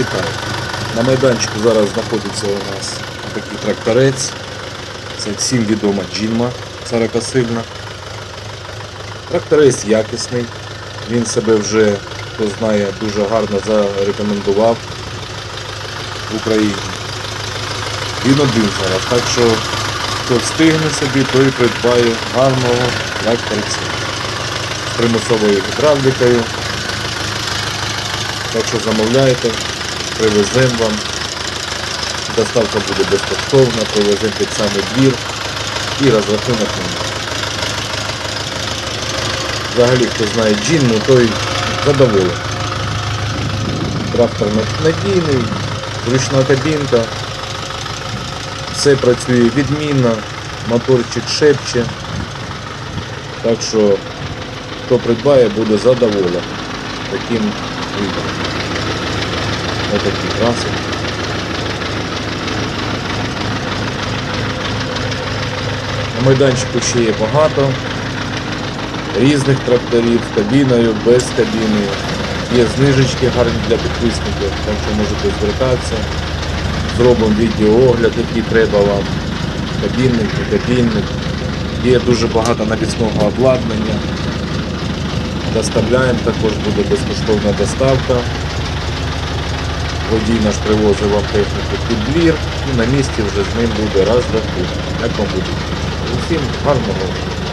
Вітаю! На майданчику зараз знаходиться у нас такий тракторець. Це всім відома джинма 40 сильна. Тракторець якісний. Він себе вже, хто знає, дуже гарно зарекомендував в Україні. Він один зараз, так що хто встигне собі, той придбає гарного тракторця з примусовою гідравлікою. Так що замовляйте, привеземо вам. Доставка буде безкоштовна, привеземо під самий двір і розрахунок. Взагалі, хто знає джинну, той задоволений. Трактор надійний, зручна кабінка, все працює відмінно, моторчик шепче. Так що, хто придбає, буде задоволений таким вибором. Такі траси. На майданчику ще є багато різних тракторів кабіною, без кабіни. Є знижечки гарні для підписників, так що можете звертатися. Зробимо відеоогляд, який треба вам. Кабінник, не кабінник. Є дуже багато навісного обладнання. Доставляємо, також буде безкоштовна доставка. Водій наш привозить вам техніку під двір і на місці вже з ним буде розрахунок. Як вам буде? Усім гарного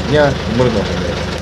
дня мирного неба.